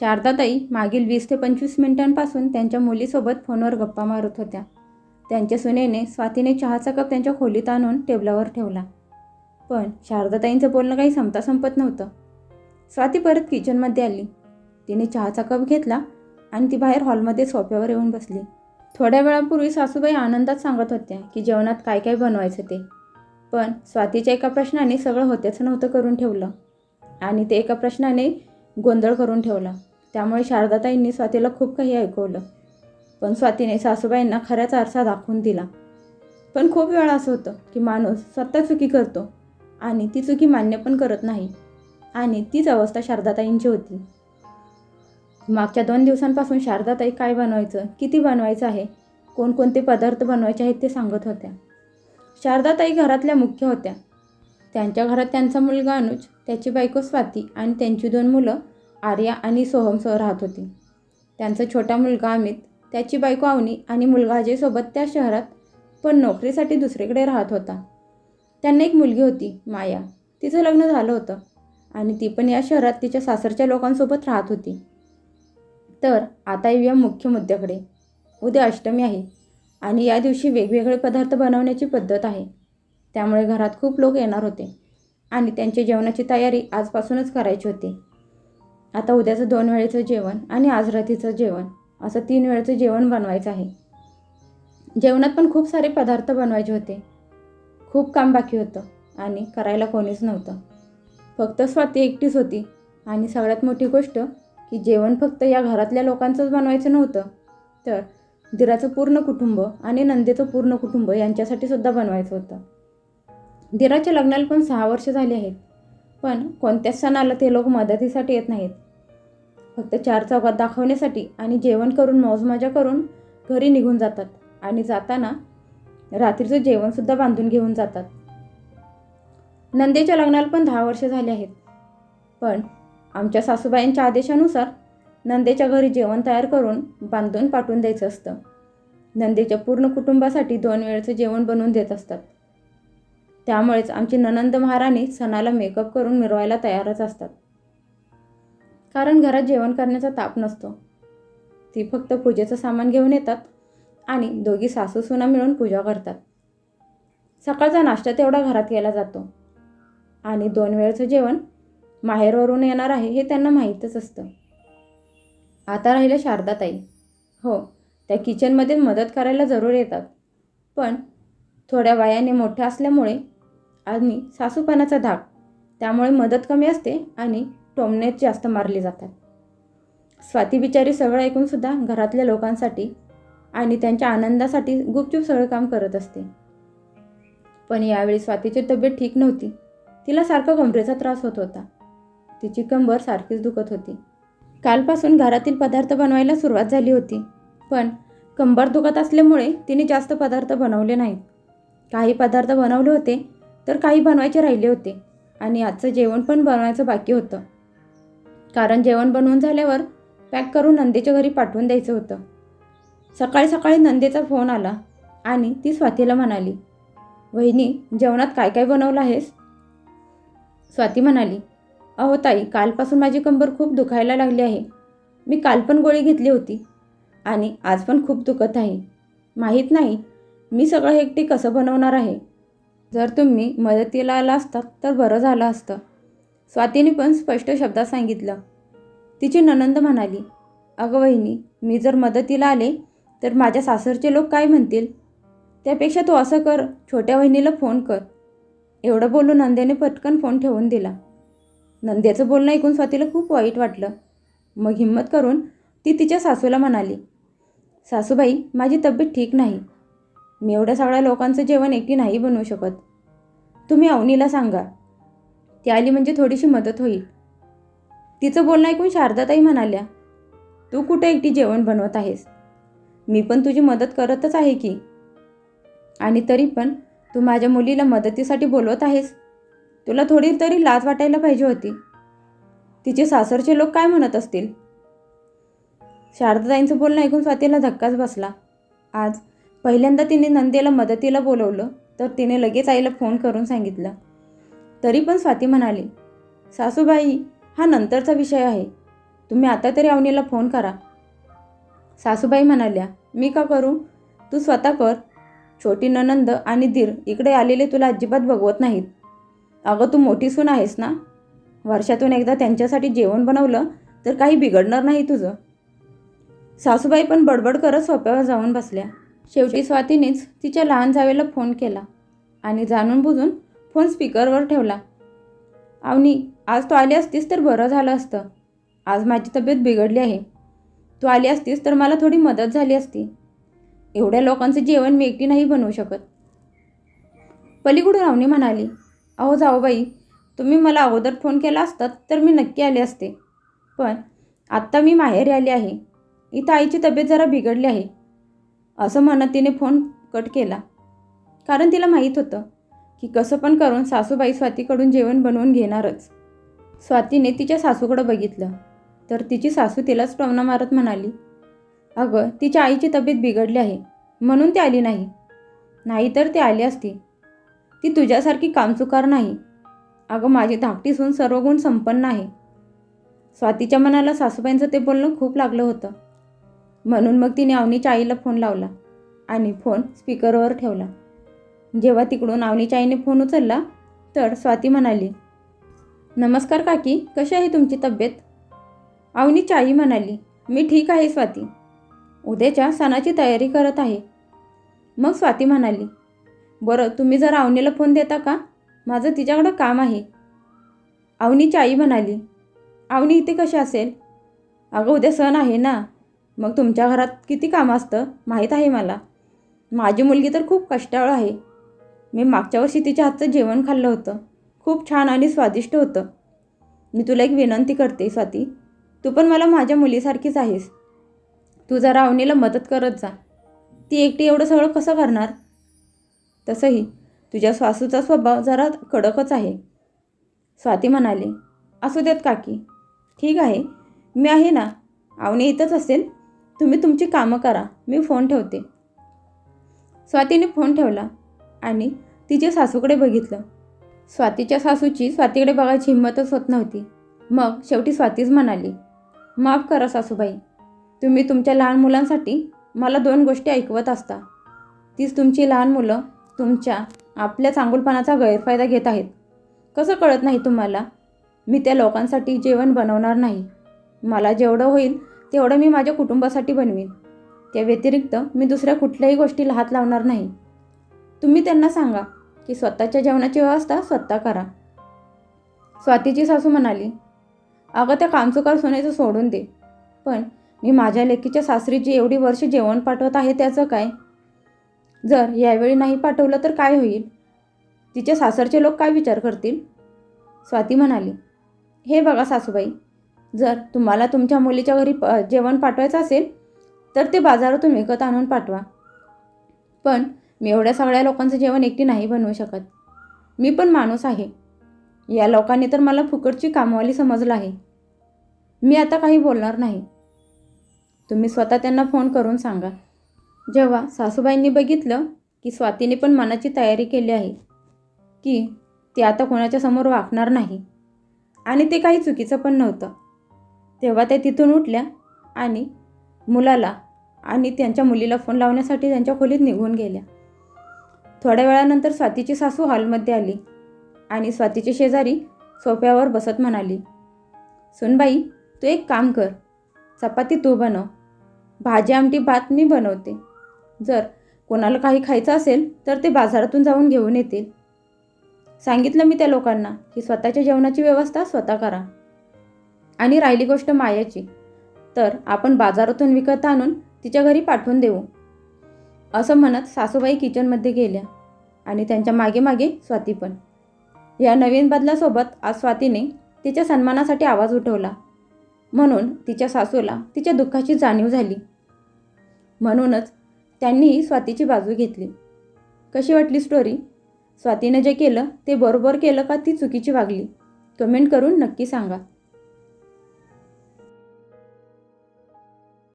शारदाताई मागील वीस ते पंचवीस मिनिटांपासून त्यांच्या मुलीसोबत फोनवर गप्पा मारत होत्या. त्यांच्या सुनेने स्वातीने चहाचा कप त्यांच्या खोलीत आणून टेबलावर ठेवला. पण शारदाताईंचं बोलणं काही संपता संपत नव्हतं. स्वाती परत किचनमध्ये आली. तिने चहाचा कप घेतला आणि ती बाहेर हॉलमध्ये सोफ्यावर येऊन बसली. थोड्या वेळापूर्वी सासूबाई आनंदात सांगत होत्या की जेवणात काय काय बनवायचं ते. पण स्वातीच्या एका प्रश्नाने सगळं होत्याचं नव्हतं करून ठेवलं. आणि ते एका प्रश्नाने गोंधळ करून ठेवला. त्यामुळे शारदाताईंनी स्वातीला खूप काही ऐकवलं. पण स्वातीने सासूबाईंना खऱ्याच आरसा दाखवून दिला. पण खूप वेळा असं होतं की माणूस स्वतः चुकी करतो आणि ती चुकी मान्य पण करत नाही. आणि तीच अवस्था शारदाताईंची होती. मागच्या दोन दिवसांपासून शारदाताई काय बनवायचं किती बनवायचं आहे कोणकोणते पदार्थ बनवायचे आहेत ते सांगत होत्या. शारदाताई घरातल्या मुख्य होत्या. त्यांच्या घरात त्यांचा मुलगा अनुज त्याची बायको स्वाती आणि त्यांची दोन मुलं आर्या आणि सोहमसह राहत होती. त्यांचा छोटा मुलगा अमित त्याची बायको अवनी आणि मुलगा अजयसोबत त्या शहरात पण नोकरीसाठी दुसरीकडे राहत होता. त्यांना एक मुलगी होती माया. तिचं लग्न झालं होतं आणि ती पण या शहरात तिच्या सासरच्या लोकांसोबत राहत होती. तर आता येऊया मुख्य मुद्द्याकडे. उद्या अष्टमी आहे आणि या दिवशी वेगवेगळे पदार्थ बनवण्याची पद्धत आहे. त्यामुळे घरात खूप लोक येणार होते आणि त्यांच्या जेवणाची तयारी आजपासूनच करायची होती. आता उद्याचं दोन वेळेचं जेवण आणि आज रात्रीचं जेवण असं तीन वेळेचं जेवण बनवायचं आहे. जेवणात पण खूप सारे पदार्थ बनवायचे होते. खूप काम बाकी होतं आणि करायला कोणीच नव्हतं. फक्त स्वाती एकटीच होती आणि सगळ्यात मोठी गोष्ट की जेवण फक्त या घरातल्या लोकांचंच बनवायचं नव्हतं. तर दिराचं पूर्ण कुटुंब आणि नंदेचं पूर्ण कुटुंब यांच्यासाठी सुद्धा बनवायचं होतं. धीराच्या लग्नाला पण सहा वर्ष झाली आहेत. पण कोणत्याच सणाला ते लोक मदतीसाठी येत नाहीत. फक्त चार चौकात दाखवण्यासाठी आणि जेवण करून मौजमजा करून घरी निघून जातात आणि जाताना रात्रीचं जेवणसुद्धा बांधून घेऊन जातात. नंदेच्या लग्नाला पण दहा वर्ष झाली आहेत. पण आमच्या सासूबाईंच्या आदेशानुसार नंदेच्या घरी जेवण तयार करून बांधून पाठवून द्यायचं असतं. नंदेच्या पूर्ण कुटुंबासाठी दोन वेळचं जेवण बनवून देत असतात. त्यामुळेच आमची ननंद महाराणी सणाला मेकअप करून मिरवायला तयारच असतात. कारण घरात जेवण करण्याचा ताप नसतो. ती फक्त पूजेचं सामान घेऊन येतात आणि दोघी सासू सुना मिळून पूजा करतात. सकाळचा नाश्ता तेवढा घरात केला जातो. आणि दोन वेळचं जेवण माहेरवरून येणार आहे हे त्यांना माहीतच असतं. आता राहिलं शारदाताई. हो त्या किचनमध्ये मदत करायला जरूर येतात. पण थोड्या वयाने मोठ्या असल्यामुळे आणि सासूपणाचा धाक. त्यामुळे मदत कमी असते आणि टोमनेच जास्त मारली जातात. स्वाती बिचारी सगळं ऐकूनसुद्धा घरातल्या लोकांसाठी आणि त्यांच्या आनंदासाठी गुपचूप सगळं काम करत असते. पण यावेळी स्वातीची तब्येत ठीक नव्हती. तिला सारखा कमरेचा त्रास होत होता. तिची कंबर सारखीच दुखत होती. कालपासून घरातील पदार्थ बनवायला सुरुवात झाली होती. पण कंबर दुखत असल्यामुळे तिने जास्त पदार्थ बनवले नाहीत. काही पदार्थ बनवले होते तर काही बनवायचे राहिले होते. आणि आजचं जेवण पण बनवायचं बाकी होतं. कारण जेवण बनवून झाल्यावर पॅक करून नंदेच्या घरी पाठवून द्यायचं होतं. सकाळी सकाळी नंदेचा फोन आला आणि ती स्वातीला म्हणाली वहिनी जेवणात काय काय बनवलं आहेस? स्वाती म्हणाली अहो ताई कालपासून माझी कंबर खूप दुखायला लागली आहे. मी काल पण गोळी घेतली होती आणि आज पण खूप दुखत आहे. माहीत नाही मी सगळं एकटी कसं बनवणार आहे. जर तुम्ही मदतीला आला असतात तर बरं झालं असतं. स्वातीने पण स्पष्ट शब्दात सांगितलं. तिची ननंद म्हणाली अगं वहिनी मी जर मदतीला आले तर माझ्या सासरचे लोक काय म्हणतील? त्यापेक्षा तू असं कर छोट्या वहिनीला फोन कर. एवढं बोलून नंदेने पटकन फोन ठेवून दिला. नंद्याचं बोलणं ऐकून स्वातीला खूप वाईट वाटलं. मग हिंमत करून ती तिच्या सासूला म्हणाली सासूबाई माझी तब्येत ठीक नाही. मी एवढ्या सगळ्या लोकांचं जेवण एकटी नाही बनवू शकत. तुम्ही अवनीला सांगा. ती आली म्हणजे थोडीशी मदत होईल. तिचं बोलणं ऐकून शारदाताई म्हणाल्या तू कुठे एकटी जेवण बनवत आहेस? मी पण तुझी मदत करतच आहे की. आणि तरी पण तू माझ्या मुलीला मदतीसाठी बोलवत आहेस? तुला थोडी तरी लाज वाटायला पाहिजे होती. तिचे सासरचे लोक काय म्हणत असतील? शारदाताईंचं बोलणं ऐकून स्वातीला धक्काच बसला. आज पहिल्यांदा तिने नंदेला मदतीला बोलवलं तर तिने लगेच आईला फोन करून सांगितलं. तरी पण स्वाती म्हणाली सासूबाई हा नंतरचा विषय आहे. तुम्ही आता तरी अवनीला फोन करा. सासूबाई म्हणाल्या मी का करू? तू स्वतः कर. छोटी ननंद आणि धीर इकडे आलेले तुला अजिबात बघवत नाहीत. अगं तू मोठी सून आहेस ना? वर्षातून एकदा त्यांच्यासाठी जेवण बनवलं तर काही बिघडणार नाही तुझं. सासूबाई पण बडबड करत सोप्यावर जाऊन बसल्या. शेवटी स्वातीनेच तिच्या लहान जावेला फोन केला आणि जाणून बुजून फोन स्पीकरवर ठेवला. अवनी आज तू आली असतीस तर बरं झालं असतं. आज माझी तब्येत बिघडली आहे. तू आली असतीस तर मला थोडी मदत झाली असती. एवढ्या लोकांचं जेवण मी एकटी नाही बनवू शकत. पलीकडून अवनी म्हणाली अहो जाओ बाई तुम्ही मला अगोदर फोन केला असतात तर मी नक्की आले असते. पण आत्ता मी माहेरी आली आहे. इथं आईची तब्येत जरा बिघडली आहे. असं म्हणत तिने फोन कट केला. कारण तिला माहीत होतं की कसं पण करून सासूबाई स्वातीकडून जेवण बनवून घेणारच. स्वातीने तिच्या सासूकडं बघितलं. तर तिची सासू तिलाच प्रवणा मारत म्हणाली अगं तिच्या आईची तब्येत बिघडली आहे. म्हणून ती आली नाही. नाहीतर ती आली असती. ती तुझ्यासारखी कामचुकार नाही. अगं माझी धाकटी सून सर्व गुण संपन्न आहे. स्वातीच्या मनाला सासूबाईंचं ते बोलणं खूप लागलं होतं. म्हणून मग तिने अवनीच्या आईला फोन लावला आणि फोन स्पीकरवर ठेवला. जेव्हा तिकडून अवनीच्या आईने फोन उचलला तर स्वाती म्हणाली नमस्कार काकी कशी आहे तुमची तब्येत? अवनीची आई म्हणाली मी ठीक आहे स्वाती. उद्याच्या सणाची तयारी करत आहे. मग स्वाती म्हणाली बरं तुम्ही जर अवनीला फोन देता का? माझं तिच्याकडं काम आहे. अवनीची आई म्हणाली अवनी इथे कशी असेल? अगं उद्या सण आहे ना मग तुमच्या घरात किती कामं असतं? माहीत आहे मला. माझी मुलगी तर खूप कष्टाळ आहे. मी मागच्या वर्षी तिच्या हातचं जेवण खाल्लं होतं. खूप छान आणि स्वादिष्ट होतं. मी तुला एक विनंती करते स्वाती. तू पण मला माझ्या मुलीसारखीच आहेस. तू जरा अवनीला मदत करत जा. ती एकटी एवढं सगळं कसं करणार? तसंही तुझ्या सासूचा स्वभाव जरा कडकच आहे. स्वाती म्हणाली असू देत काकी. ठीक आहे. मी आहे ना. अवनी इथंच असेल? तुम्ही तुमची कामं करा. मी फोन ठेवते. स्वातीने फोन ठेवला आणि तिच्या सासूकडे बघितलं. स्वातीच्या सासूची स्वातीकडे बघायची हिंमतच होत नव्हती. मग शेवटी स्वातीच म्हणाली माफ करा सासूबाई. तुम्ही तुमच्या लहान मुलांसाठी मला दोन गोष्टी ऐकवत असता. तीच तुमची लहान मुलं तुमच्या आपल्या चांगुलपणाचा गैरफायदा घेत आहेत. कसं कळत नाही तुम्हाला? मी त्या लोकांसाठी जेवण बनवणार नाही. मला जेवढं होईल तेवढं मी माझ्या कुटुंबासाठी बनवीन. त्या व्यतिरिक्त मी दुसऱ्या कुठल्याही गोष्टीला हात लावणार नाही. तुम्ही त्यांना सांगा की स्वतःच्या जेवणाची व्यवस्था स्वतः करा. स्वातीची सासू म्हणाली अगं त्या कामचुकार सोन्याचं सोडून दे. पण मी माझ्या लेकीच्या सासरीची एवढी वर्ष जेवण पाठवत आहे त्याचं काय? जर यावेळी नाही पाठवलं तर काय होईल? तिच्या सासरचे लोक काय विचार करतील? स्वाती म्हणाली हे बघा सासूबाई जर तुम्हाला तुमच्या मुलीच्या घरी प जेवण पाठवायचं असेल तर ते बाजारातून विकत आणून पाठवा. पण मी एवढ्या सगळ्या लोकांचं जेवण एकटी नाही बनवू शकत. मी पण माणूस आहे. या लोकांनी तर मला फुकटची कामवाली समजलं आहे. मी आता काही बोलणार नाही. तुम्ही स्वतः त्यांना फोन करून सांगा. जेव्हा सासूबाईंनी बघितलं की स्वातीने पण मनाची तयारी केली आहे की ती आता कोणाच्या समोर वाकणार नाही. आणि ते काही चुकीचं पण नव्हतं. तेव्हा त्या तिथून उठल्या आणि मुलाला आणि त्यांच्या मुलीला फोन लावण्यासाठी त्यांच्या खोलीत निघून गेल्या. थोड्या वेळानंतर स्वातीची सासू हॉलमध्ये आली आणि स्वातीची शेजारी सोफ्यावर बसत म्हणाली सुनबाई तू एक काम कर चपाती तू बनव भाजी आमटी भात मी बनवते. जर कोणाला काही खायचं असेल तर ते बाजारातून जाऊन घेऊन येतील. सांगितलं मी त्या लोकांना की स्वतःच्या जेवणाची व्यवस्था स्वतः करा. आणि राहिली गोष्ट मायाची. तर आपण बाजारातून विकत आणून तिच्या घरी पाठवून देऊ. असं म्हणत सासूबाई किचनमध्ये गेल्या आणि त्यांच्या मागे मागे स्वाती पण. या नवीन बदलासोबत आज स्वातीने तिच्या सन्मानासाठी आवाज उठवला. म्हणून तिच्या सासूला तिच्या दुःखाची जाणीव झाली. म्हणूनच त्यांनीही स्वातीची बाजू घेतली. कशी वाटली स्टोरी स्वातीनं जे केलं ते बरोबर केलं का ती चुकीची वागली? कमेंट करून नक्की सांगा.